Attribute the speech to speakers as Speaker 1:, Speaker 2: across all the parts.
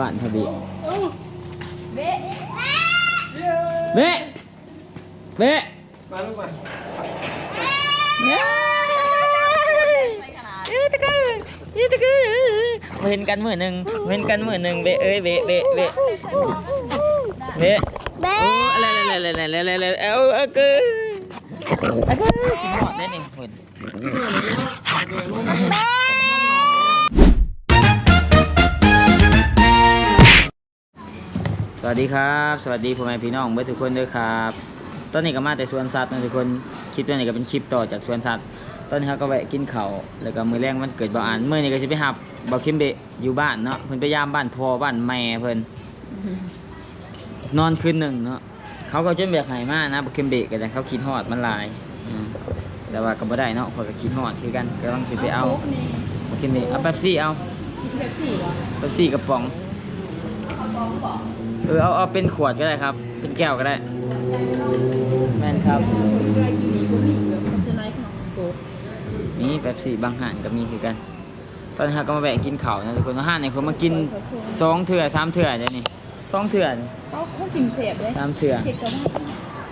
Speaker 1: บ้านทบี
Speaker 2: เบ๊ะ
Speaker 1: เบะเบะ
Speaker 3: มาลูกมา
Speaker 1: เย้ยืดตะกือยืดตะกือมาเห็นกันมือหนึ่งมาเห็นกันมือหนึ่งเบะเอ้ยเบะเบะเบะเบะ
Speaker 2: เบ๊
Speaker 1: โอ้อะไรอะไรอะไรอะไรอะไรอะไรเอาเอากือเอากือกินหมดได้นี่คุณส วัสดีครับ สวัสดีพ่อแม่พี่น้องเพื่อนทุกคนด้วยครับตอนนี้ก็มาแต่สวนสัตว์นะทุกคนคลิปนี้ก็เป็นคลิปต่อจากสวนสัตว์ตอนนี้เขาก็แวะกินเขาวแล้วก็มือแรงมันเกิดบ่อ่านเมื่อนี้ก็จะไปหับบ่คิมเบะอยู่บ้านเนาะเพิ่นไปยามบ้านพ่อบ้านแม่เพิ่นนอนคืนหนึ่งเนาะเขาก็จนแบบไหมานะบ่คิมเบะก็ได้เขาคิดฮอดมันหลายอืมแต่ว่าก็บ่ได้เนาะเพอก็คิดฮอดคือกันกำลังสิไปเอาบ่คิมเบะเอาเป๊ปซี่เอา
Speaker 2: เบ๊ะสี่เหรอ
Speaker 1: เป๊ปซี่กระป๋อง
Speaker 2: เอาบองบอก
Speaker 1: เออเอาเอาเป็นขวดก็ได้ครับ เป็นแก้วก็ได้ แม่นครับ
Speaker 2: เรือยูนีก็มีแบบพัฒนาของโก
Speaker 1: นี่แป๊บซี่บางห่านก็มีคือกัน ตอนนี้เราก็มาแวะกินข้าวนะทุกคนห้านเนี่ยเขามากินสองเถื่อสามเถื่อเดี๋ยวนี้สองเถื่อนี่
Speaker 2: ก็คงกินเสียบเลย
Speaker 1: สามเถื่อ
Speaker 2: เผ็ดกับว่า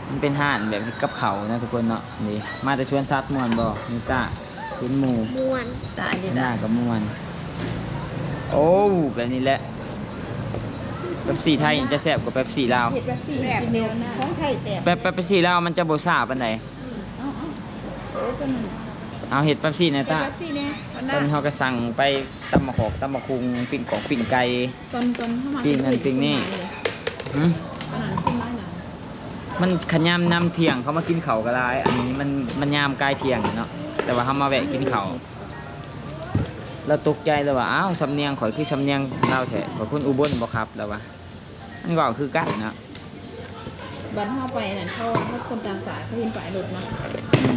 Speaker 1: มันเป็นห่านแบบกับเขาวนะทุกคนเนาะนี่มาแต่ชวนซัดมวนบ่นี่ตาคุณหมู
Speaker 2: ม่วน ตายดิ
Speaker 1: หน้ากับมวน โอ้แบบนี้แหละ แป๊บซี่ไทยนี่จะแซ่บกว่าแป๊บซี่ลาว
Speaker 2: เผ็ดแบบสี่กินเดียวนะของไทยแซ่บ
Speaker 1: แป๊บแป๊บซี่ลาวมันจะบ่ซ่าปานใด
Speaker 2: เอาเอาเออจน
Speaker 1: เอาเห็ดแป๊บซี่นะ
Speaker 2: เผ็ด
Speaker 1: ตา
Speaker 2: แบบสี่เนี่ยวันห
Speaker 1: ตอนนี้
Speaker 2: น้า
Speaker 1: เขาก็สั่งไปตำมะขอกตำมะคุงปิ่งกอกปิ่งไก่
Speaker 2: ตอนตอนเข้ามา
Speaker 1: ปิ้งนั่นปิ้งนี่ หึ
Speaker 2: ตอนนั้นขึ้นมาหนัง
Speaker 1: มันขยามนำเที่ยงเขามากินเขาวก็ได้อันนี้มันมันยามกลายเที่ยงเนาะแต่ว่าเขามาแวะกินเขาวเราตกใจเลยว่าอ้าวสำเนียงข่อยคือสำเนียงเล่าวแท้ข่อยคนอุบลบ่ครับแล้วว่าอั นก็คือกันเนาะ
Speaker 2: บันเข้าไปนั่นเขาเขาคนต่างสายเขาเห็นฝ่ายรถเนาะ
Speaker 1: อืม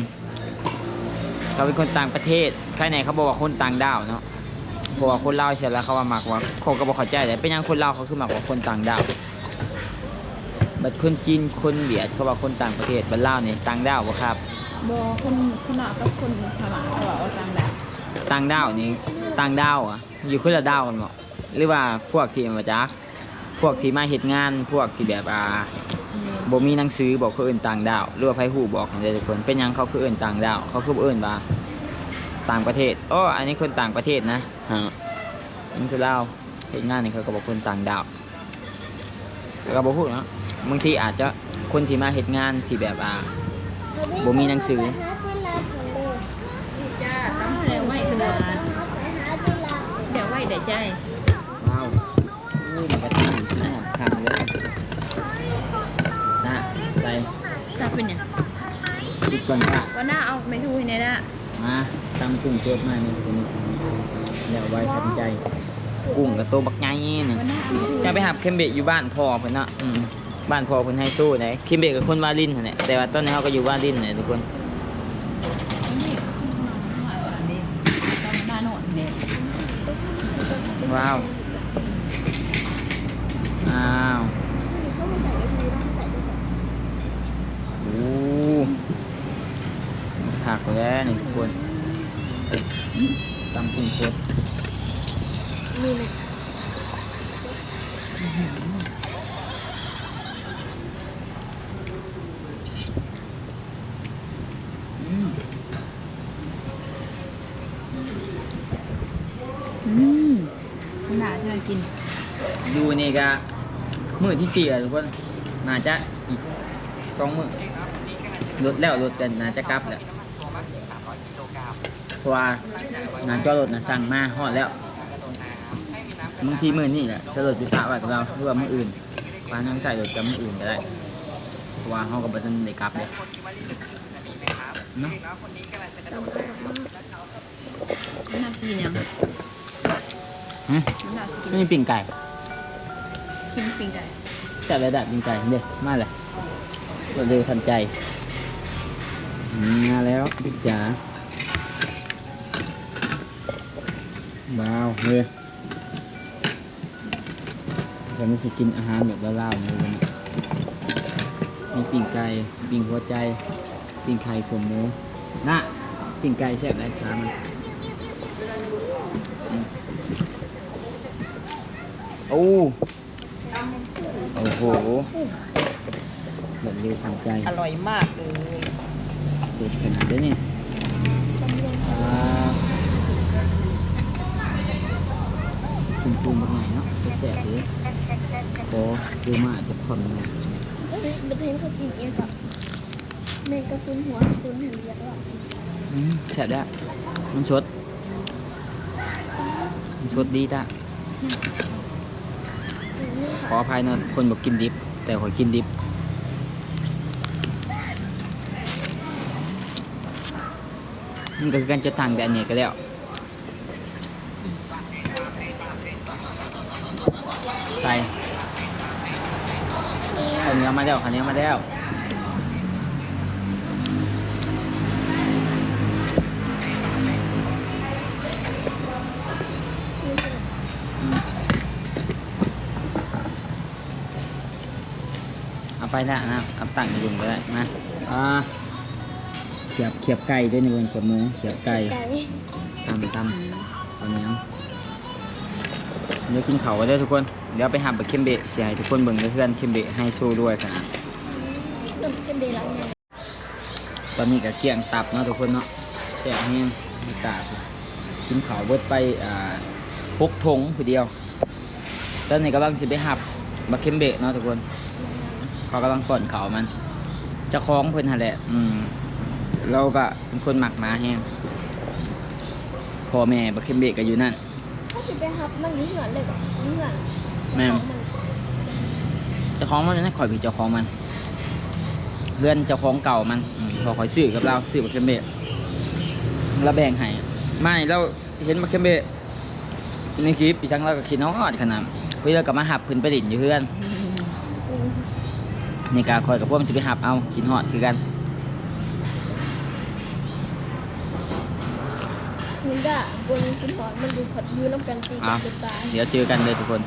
Speaker 1: เขาเป็นคนต่างประเทศใครไหนเขาบอกว่าคนต่างดาวเนาะเพราะว่าคนลาวเสร็จแล้วเขาว่ามักว่าเขาก็บอกเข้าใจแต่เป็นหยังคนลาวเขาคือมักว่าคนต่างดาวบัดคนจีนคนเวียดเขาว่าคนต่างประเทศบัดลาวนี่ต่างดาวบ่ครับ
Speaker 2: บอคนคนหนากับคนพม่าเขาบอกว่าต่างดาว
Speaker 1: ต่างดาวนี่ต่างดาวอะอยู่คนละดาวกันบ่หรือว่าพวกที่มาจาก พวกที่มาเฮ็ดงานพวกที่แบบอ่า
Speaker 2: อืม
Speaker 1: บ่มีหนังสือบอกเขาเอิ้นต่างดาวหรือว่าไผฮู้บอกให้ได้ทุกคนเป็นหยังเขาคือเอิ้นต่างดาวเขาคือบ่เอิ้นว่าต่างประเทศอ้ออันนี้คนต่างประเทศนะฮะนี่คือลาวเฮ็ดงานนี่เขาก็บอกคนต่างดาวแล้วก็บ่ฮู้เนาะบางทีอาจจะคนที่มาเฮ็ดงานที่แบบอ่าบ่มีหนังสือ
Speaker 2: จ้าตั้งแต่ไหวขนาดเดี๋ยวไหวเดี๋ยวใจ
Speaker 1: ว้าวอู้มันก ระถิ่นสุดยอดทางเลยนะใส่
Speaker 2: ถ้าเป็นเนี่ย
Speaker 1: ปิดก่อนค่ะ
Speaker 2: วันหน้าเอาไม่ทูให้เนี่ยนะ
Speaker 1: มาตำกุ้งสดมานี่คุณเดี๋ยวไว้ทันใจ กุ้งกับตัวบักใหญ่นี่
Speaker 2: วันหน้าเอาไม่ทู
Speaker 1: จะไปหับเคมเบะอยู่บ้านพ่อเพิ่นเนาะบ้านพ่อเพิ่นให้สู้ไหนเคมเบะกับคนวาลินเนั่นแต่ว่าตอนเขาก็อยู่วาลินเนี่ยทุกคน
Speaker 2: นี่มาต อนนี้ต้องมาโน่นเนี่ย
Speaker 1: ว้าวอ้าวโอ้ผักแล้วนี่ทุกคนตำกุ้งสด
Speaker 2: นี่แหละ
Speaker 1: อืม
Speaker 2: อืมวันหน้าจะกิน
Speaker 1: ดูนี่ก็ มือที่สี่อะทุกคนน่าจะอีกสองมือลดแล้วลดกันน่าจะกลับแหละเพราะว่าน่าจอรถน่ะสั่งมาฮอดแล้วบางทีมือนี่แหละสลดอยู่ตะไว้กับเราหรือว่ามืออื่นวานนั่งใส่รถกับมืออื่นก็ได้เพราะว่าเขากับบัตันได้กลับเลยเนาะ
Speaker 2: วันหน้ากินยัง
Speaker 1: หึ
Speaker 2: วันหน้ากิน
Speaker 1: ไม่มีปิ่งไก่
Speaker 2: กินปิ้งไก่
Speaker 1: จัดระดับปิ่งไก่เด้มาเลยรวดเร็วทันใจมาแล้วพี่จ๋าว้าวเฮ้ยฉันไม่สิกินอาหารแบบล่าวๆนะวันนี้มีปิ่งไก่ปิ่งหัวใจปิ่งไข่สมมูน่ะปิ่งไก่แซ่บไรตามมันโอ้ โอ้โหหมดเร็วทันใจ
Speaker 2: อร่อยมากเลย
Speaker 1: สุดขนาดนี้เนี่ยอ่าคุณปูมาหน่อยเนาะจะแสบเลยโอ้ดูมาอาจจะผ่อนหน่อย
Speaker 3: เอ้ยเป็นเพลงเขากินเองกับแม่ก็กินหัวกินหันเยอะว่า
Speaker 1: อืมแสบได้มันชดมันชดดีจ้ะ ขออภัยนะคนบอกกินดิบ แต่ขอยกินดิบมันก็คือการจะทางแบบนี้ก็แล้วใส่ข้าเนื้อมาแล้วข้าเนื้อมาแล้ว เอาไปละนะเอาตั้งในรุมก็ได้มาอ่าเขียบเขียบไก่ด้วยในบนขวดหมูเขียบไก่
Speaker 3: ไก่
Speaker 1: ตำตำเอาเนี้ยเดี๋ยวกินเขาก็ได้อทุกคน เดี๋ยวไปหาบักเคมเบะเสียให้ทุกคนเบิ่งเพื่อนเคมเบะให้สู้ด้วยขนาด
Speaker 3: ต้มเส้นเดลังเนี่ย
Speaker 1: ตอนนี้ก็เกลี้ยงตับเนาะทุกคนเนาะแซ่บแห้งมีกาดกินเขาวเบิดไปอ่าหกถุงผู้เดียวตอนนี้กำลังสิไปหับบักเคมเบะเนาะทุกคน เขากำลังป้อนเขาวมันเจะคล้าของเพิ่นหั่นแหละ อืม เราก็เป็นคนหมักหมาแห้งพ่อแม่บักเคมเบะก็อยู่นั่น
Speaker 3: เขาจะไปหับมันนี่เหงื่อนเลยก่อนนี่เหงื่อน
Speaker 1: แม่มเจ้าของมันนั่นข่อยเป็นเจ้าของมันเพื่อนเจ้าของเก่ามันอืมพอข่อยซื้อกับเราซื้อบักเคมเบะเราแบ่งให้ไม่เราเห็นบักเคมเบะในคลิปอีช่างเราก็คิดน้องอดขนาดเพื่อนก็มาหับขึ้นไปดินอยู่เพื่อน
Speaker 3: อืม
Speaker 1: ในการคอยกับพวกมันจะไปหับเอากินหอดคือกัน
Speaker 3: มันก็บนกินหอนมันดูผัดยูน้ำกันตี
Speaker 1: อ้าว
Speaker 3: กันตาย
Speaker 1: เดี๋ยวเจอกันเลยทุกคน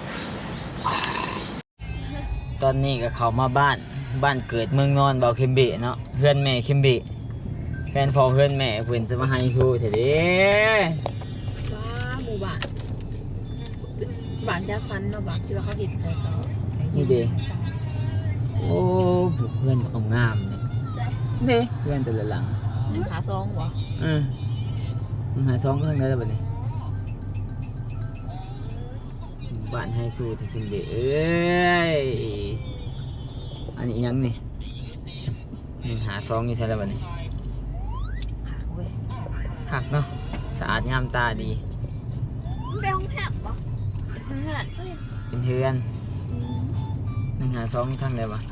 Speaker 1: ตอนนี้ก็เขามาบ้านบ้านเกิดเมืองนอนเบาเคมเบะเนาะเพื่อนแม่เคมเบะแฟนพอเพื่อนแม่เพื่อนจะมาให้สู้เถอะเด้
Speaker 2: ว้าหมู่บ้านบ้านจัดสรรเนาะบ้านที่ว่าเขาเห็นใจเขา
Speaker 1: นี่เด้ โอ้ผูกเพื่อนเอางามเนี่ยเด้เพื่อนแต่ละหลัง
Speaker 2: หนึ่งหาซองวะ
Speaker 1: อืมมึงหาซองก็ทั้งนั้นแล้วบัดนี้บ้านให้สู้เถอะเคมเบะเอ้ยอันนี้อิหยังนี่มึงหาซองอยู่ใช่แล้วบัดนี้
Speaker 2: ขาเว้ย
Speaker 1: คักเนาะสะอาดงามตาดี
Speaker 3: มันเป็นห้องแคบปะ
Speaker 2: เพื่อน
Speaker 1: เป็นเฮือน
Speaker 3: อืม
Speaker 1: หนึ่งหาสองอยู่ทางใดวะ
Speaker 3: มันไม่มันดู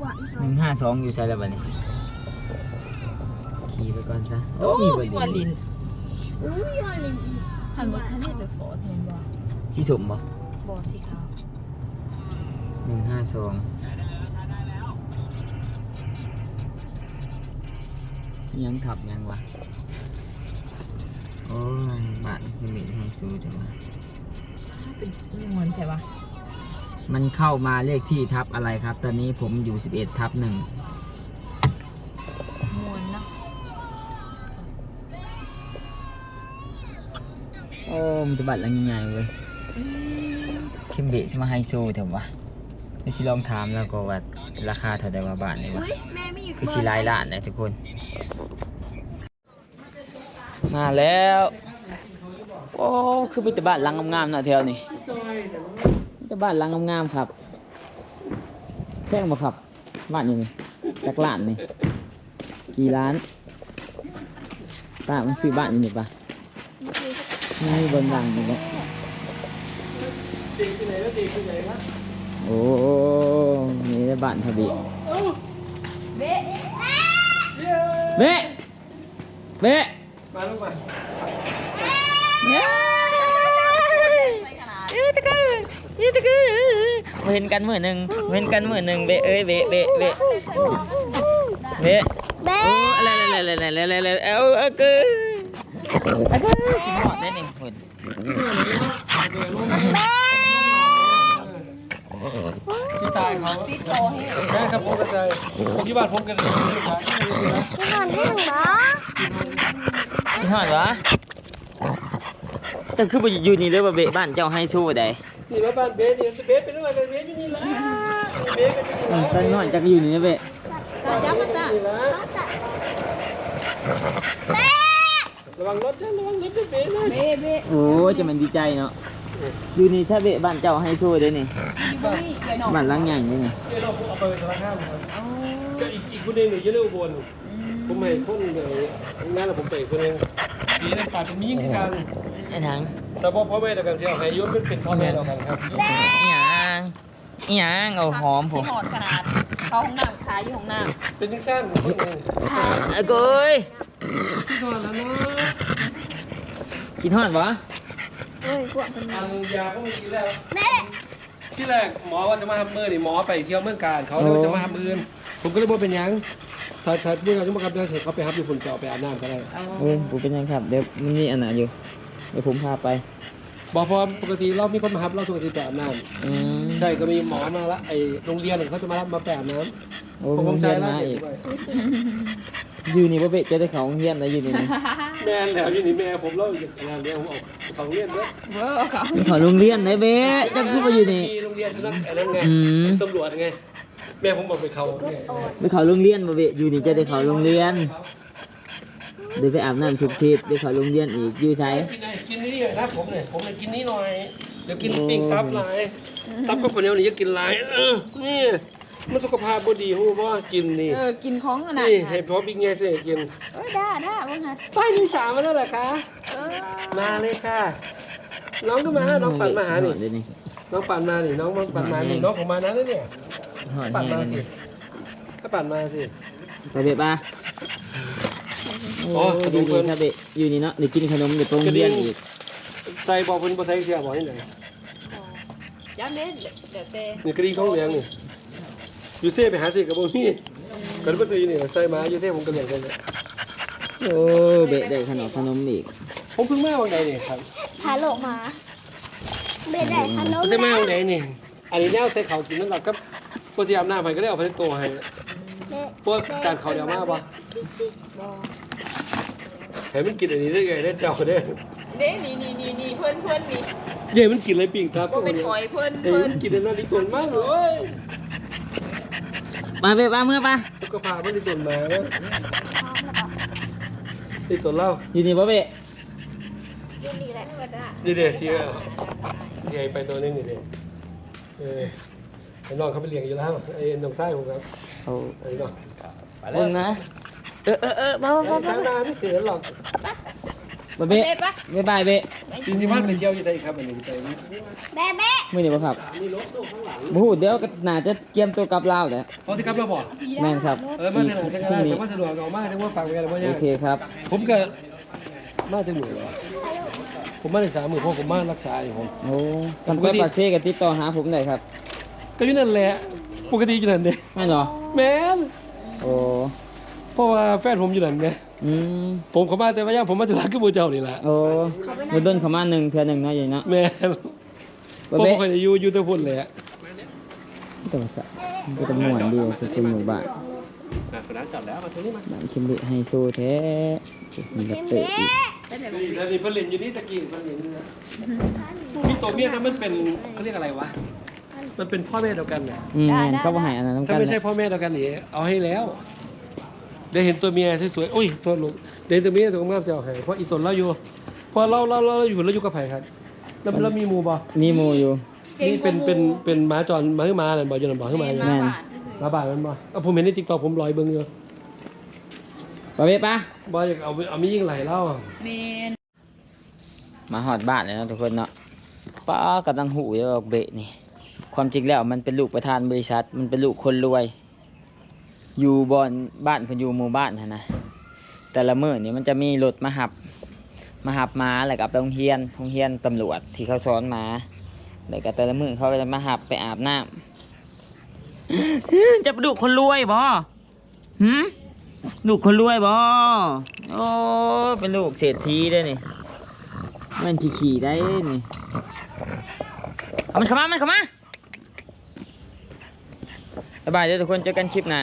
Speaker 3: หวาน
Speaker 1: ห
Speaker 3: เขา
Speaker 1: นึ่งห้าสองอยู่ใช่แล้วบัดนี้ขี่ไปก่อนซะ
Speaker 2: โอ้
Speaker 1: มี
Speaker 2: มี
Speaker 1: เบอ
Speaker 2: วัน
Speaker 1: ร์
Speaker 2: ลิ
Speaker 1: ลิ
Speaker 2: น
Speaker 1: น
Speaker 3: อุ้ยยอดเลยอีก
Speaker 2: หันมาทะเลเดอะฟอร์ดเห็นบ่
Speaker 1: สีสมบ่
Speaker 2: บ่สีขาว
Speaker 1: หนึ่งห้าสองยังถับยังวะโอ้ยบ้านคือมีให้สู้จังวะ
Speaker 2: เป็นเงินใช่ปะ
Speaker 1: มันเข้ามาเลขที่ทับอะไรครับ ตอนนี้ผมอยู่สิบเอ็ดทับหนึ่ง
Speaker 2: มวนเนาะ
Speaker 1: โอ้มันจะบัตรลังยังไงเว้ย
Speaker 2: อืม
Speaker 1: เข้มเบะใช่มาไฮโซเถอะวะไม่ชิลองถามแล้วก็ว่าราคาเท่าใดว่าบาทนี่วะ
Speaker 3: เฮ้ยแม่ไม่อยู่
Speaker 1: คือชิลายล้านนะทุกคน มาแล้ว โอ้ คือมีแต่บ้านหลังงามๆเนาะแถวนี้มี แต่บ้านหลังงามๆครับแพงบ่ครับบ้านอยู่นี่จักล้านนี่กี่ล้านป้ามันซื้อบ้านอยู่นี่ปะนี่บนหลังนี่เนาะโอ้นี่ได้บ้านทะเบียนเบะเบะเบะ
Speaker 4: มาลูกมา
Speaker 1: ยืดตะกือ ยืดตะกือเห็นกันมือหนึ่งเห็นกันมือหนึ่งเบะเอ้ยเบะเบะเบะเบะ
Speaker 3: เบ๊
Speaker 1: โอ้อะไรอะไรอะไรอะไรอะไรเอาเอากือเอากือหอดได้หนึ่งคน
Speaker 4: ที่ตายเขา
Speaker 2: ติดโตให้
Speaker 4: แม่ครับผมกระจายที่บ้านผมกันเลย
Speaker 3: ไม่นอนให้หรอ
Speaker 1: กินหอดวะเจะคือบ่อยู่นี่เลยบ่าเบะบ้านเจ้าให้สู้ใด
Speaker 4: นี่มาบ้านเบสนี่เบสเป็นอะไรเบสอยู่นี่ละเบสกันอยู่
Speaker 1: อื
Speaker 4: นี่
Speaker 1: ม
Speaker 4: ละ
Speaker 1: ตอนนอนจักอยู่นี่เบะ
Speaker 2: ตาจ้ามาตา
Speaker 4: นี่ละ
Speaker 3: ต้องสั่น
Speaker 4: ระวังรถจ้ะระวังรถจ้ะเบสนะ
Speaker 2: เบ้เบ้
Speaker 1: โอ้จะมันดีใจเนาะอยู่นี่ใช่เบะบ้านเจ้าให้สู้เด้อนี่
Speaker 2: อยู่บ่มีเดี๋ยน้อง
Speaker 1: บ้านหลังใหญ่นี่นี่
Speaker 4: เดี๋ยเราเอาไปสารคามครับ
Speaker 2: อี
Speaker 4: กคนหนึ่งอยู่อยู่ในอุบล ผมให้คนเดียวงานแล้วผมไปอีกคนหนึงปีนั้นกายเป็นมียิ่งกัน
Speaker 1: ไอ้ทาง
Speaker 4: แต่พอพ่อแม่เดียวกันเสียให้ยุ่นเป็นพ่อแม่เดียวกันครับ
Speaker 1: อีหยังอีหยังเอาหอมผม
Speaker 2: ที่หอดขนาดเขาห้องน้ำขายอยู่ห้องน้ำ
Speaker 4: เป็นทิ้งสั้นคนนึง
Speaker 1: ไอ้โก้ย
Speaker 4: ที่นอนแล้วเนาะ
Speaker 1: กินฮอดบ่
Speaker 3: เฮ้ยพวกคนนี้
Speaker 4: ยาก็ไม่กินแล้ว
Speaker 3: แม่
Speaker 4: ที่แรกหมอว่าจะมาทำมือนี่หมอไปเที่ยวเมืองการเขาเลยว่าจะมาทำมือผมก็เลยบอกเป็นยัง ถ้าถ้าเมื่อการจะมากับเดือนเสร็จเขาไปรับอยู่คนเก่าไปอาบน้ำก็ได้ำ
Speaker 2: เอา
Speaker 1: โอ้ยผมเป็นยังครับ เดี๋ยวมันมีอันไหนอยู่ เดี๋ยวผมพาไป
Speaker 4: บอกพอปกติเรามีคนมารับเราทุกอาทิตย์ไปอาบน้
Speaker 1: อืมำ
Speaker 4: ใช่ก็มีหมอมาละไอโรงเรียนเขาจะมารับมาไปอาบน้
Speaker 1: โอ้ำผม
Speaker 4: ผมใจ
Speaker 1: เรียน
Speaker 4: แล้ว
Speaker 1: มา
Speaker 4: เด็
Speaker 1: อี
Speaker 4: ก
Speaker 1: ก
Speaker 4: ด้วย
Speaker 1: อยู่นี่บ่เบะจะได้เขาโรงเรียนแล้วอยู่นี่นี่
Speaker 4: แม่แล้วอยู่นี่แม่ผมเล่าอย่างงานเลี้ยงผมออกของเรียนด้วย
Speaker 2: เบ้อเขา
Speaker 1: มีเขาโรงเรียนไหนเบะจังคือบ่อยู่นี่
Speaker 4: มีโรงเรียนสุนัขอันนั้นไง
Speaker 1: อืม
Speaker 4: เป็นตำรวจไง แม่ผมบอกไปเขาเนี่ย
Speaker 1: ไปเขาโรงเรียนบ่เบะอยู่นี่จะได้เขาโรงเรียนเดี๋ยวไปอาบน้ำทุกทีได้เขาโรงเรียนอีกอยู่ไส
Speaker 4: กินไงกินนี่หน่อยครับผมเนี่ยผมเลยกินนี่หน่อยเดี๋ยวกินปิ้งตับหลายตับกับคนเดียวนี่จะกินหลายเออนี่มันสุขภาพบ่ดีฮู้บ่กินนี่
Speaker 2: เออกินของขนาด
Speaker 4: นี่
Speaker 2: นั้
Speaker 4: ให้
Speaker 2: น
Speaker 4: พอบิ๊กแง่เสียกิน
Speaker 2: เอ้ยด่าด่าว่าไง
Speaker 4: ป้ายที่สามมาแล้วเหรอคะ
Speaker 2: เออ
Speaker 4: มาเลยค่ะ น้องก็มาน้องปั่นมาหานี่
Speaker 1: เดี๋ยวนี่
Speaker 4: น้องปั่นมานี่น้องปั่นมานี่น้องของมานะเนี่ย
Speaker 1: หอด
Speaker 4: ปั่น
Speaker 1: แห้
Speaker 4: มางสิ
Speaker 1: นี่
Speaker 4: ถ้าปั่นมาสิ
Speaker 1: ไปเบะปะ
Speaker 4: อ๋อ
Speaker 1: โอ้
Speaker 4: ขน
Speaker 1: ดี
Speaker 4: มเพิ่
Speaker 1: ดี
Speaker 4: น
Speaker 1: ซะเบะอยู่นี่เนาะเดี๋ยวกินขนมเดี๋ยวไปโรงเรียนอีก
Speaker 4: ใส่บอกเพิ่นบ่ใส่เสียบอกนี่ไหน
Speaker 2: ย้ำเด้เดี๋ยวเต้
Speaker 4: นี่กระดิ่งของเหลืองนี่อยู่เซ่ไปหาสิกับบ่มีกันบ่ซื้ออยู่นี่ใส่มาอยู่เซ่ผมก็เลี้ยงกันเลย
Speaker 1: โอ้เบะได้ขนมขนมอีก
Speaker 4: ผมเพิ่งมาวันใดนี่ครับ
Speaker 3: พาโลกมาเบดได้ฮัลโหล
Speaker 4: ผมได้มาวันใดนี่ อันนี้แนวใส่เขากินนั่นแหละค รับบ่สิอาบน้ำให้ก็ได้เอาไปในตัวให้
Speaker 3: แม่
Speaker 4: พวกการเขาเดียวมาบ่ให้มันกินอันนี้ได้ไงได้เจ้าได้
Speaker 2: เด้นี่นี่นี่นี่เพื่อนเพื่อนนี่
Speaker 4: เย่มันกินอะไรปิ่งครับ
Speaker 2: ก็เป็นหอยเพื่อน
Speaker 4: เอ้
Speaker 2: เพื่
Speaker 4: ย
Speaker 2: อน
Speaker 4: มันกินอันนั้นดีตนมากเลย
Speaker 1: มาเบะปะเมื่อปะ
Speaker 4: สุขภาพมันดีตนมาดีตนเล่า
Speaker 1: อยู่นี่บ่เบะ
Speaker 3: ยินดีแหละ
Speaker 4: ดีเด็ดที่ว่าใหญ่ไปตัวนึงนี่เด็เออ ไอ้น้องเขาไปเลี้ยงอยู่แล้วไอ้น้องไส้ผมครับ
Speaker 1: เอา
Speaker 4: ไอ้น้อง
Speaker 1: เบิ่งนะ เออเออเออมามา
Speaker 4: ไอ้ช้างนาไม่เขินหรอก
Speaker 1: บ่เบะ
Speaker 2: เด้ปะ
Speaker 1: บ๊ายบายเบะ
Speaker 4: สี่สิบพันไปเที่ยวอยู่ไสครับอันนี้ไปนี่
Speaker 3: แม่แม่
Speaker 1: มื้อนี้บ่ครับ
Speaker 4: นี่รถตู้ข้างหลัง
Speaker 1: บ่ฮู้เดี๋ยวก็น่าจะเตรียมตัวกลับลาวแหละ
Speaker 4: พอที่ครับเราบอก
Speaker 1: แม่นครับ
Speaker 4: เออมา
Speaker 1: อี
Speaker 4: ที่
Speaker 1: ก
Speaker 4: ไหน
Speaker 1: พ
Speaker 4: ที่
Speaker 1: รุ่
Speaker 4: ไหน
Speaker 1: งนี้
Speaker 4: แต่ว่าสะดวกเอามาแต่ว่าฝากไว้กันว่า
Speaker 1: โอ
Speaker 4: ยัง
Speaker 1: เคครับ
Speaker 4: ผมก็มาจากหมู่ผมมาในสามหมู่เพราะผมมารักษาอยู่ผม
Speaker 1: โอ้คันไปปากเซก็ติดต่อหาผมได้ครับ
Speaker 4: ก็อยู่นั่นแหละ ปกติอยู่นั่นเด้
Speaker 1: แม่นเหรอ
Speaker 4: แม่น
Speaker 1: โอ้
Speaker 4: เพราะว่าแฟนผมอยู่นั่นไง
Speaker 1: อืม
Speaker 4: ผมเขามาแต่ว่าย่างผมมาจุฬาคือบูเจ้านี่แหละ
Speaker 1: โอ้มื้อต้นเขามาหนึ่งเทื่อหนึ่งเนาะอยู่เนาะ
Speaker 4: แม่น
Speaker 1: บ่
Speaker 4: ผม
Speaker 1: เบะ
Speaker 4: เคยอยู่อยู่แต่พุ่นเลยอะ
Speaker 1: แต่ว่าสะมันก็จะม่วนดีจะคุยหมู่บ้าน
Speaker 4: นะคนนั้นจับแล้วมาตรงนี้มา
Speaker 1: บ้านคิมเบะไฮโซแท้มีกระเตะอีก
Speaker 4: นี่แล้วนี่เพิ่นเล่นอยู่นี่ตะกี้เพิ่นเล่นอยู่นี่นะมีตัวเมียนะมันเป็นเขาเรียกอะไรวะ มันเป็นพ่อแม่เดียวกันน่ะ
Speaker 1: อืมแม่นเขาบ่ให้อันนั้นนำกั
Speaker 4: ถ้านไม่ใช่
Speaker 1: แหละ
Speaker 4: พ่อแม่เดียวกันนี่เอาให้แล้ว ได้เห็นตัวเมียสวยๆโอ้ยตัวลูกได้เห็นตัวเมียตัวงามจะเอาให้เพราะอีตนเราอยู่เพราะเราเราเราเราอยู่เราอยู่กับไผครับแล้วแล้วมีหมู่บ่
Speaker 1: มีหมู่อยู่
Speaker 4: นี่เป็นเป็นเป็นหมาจรหมาขึ้นมาเลยบ่อยู่นั่นบ่ขึ้นมาอยู่
Speaker 1: แม่น
Speaker 4: หมาบ้านมันบ่เอาผมเห็นใน TikTok ผมลอยเบิ่งอยู่
Speaker 1: ปะเบะปะ
Speaker 4: บ่อยากเอาเอามียิ่งไหลเล่าอะ
Speaker 2: เมน
Speaker 1: มาหอดบ้านเลยเนาะทุกคนเนาะป้ากำลังหูอยู่ว่าเบะนี่ ความจริงแล้วมันเป็นลูกประธานบริษัท มันเป็นลูกคนรวย อยู่บอนบ้านเพิ่นอยู่หมู่บ้านหั้นะแต่ละมื้อนี่มันจะมีรถมาหับมาหับมาแล้วก็ไปโรงเรียนโรงเรียนตำรวจที่เขาสอนมาแล้วก็แต่ละมื้อเขาก็จะมาหับไปอาบน้ำจะไปดูคนรวยบ่หืมลูกคนรวยบ่โอ้เป็นลูกเศรษฐีได้นี่มันขี่ขี่ได้นี่เอามันเข้ามามันเข้ามา บายบเดี๋ยวทุกคนเจอกันคลิปหน้า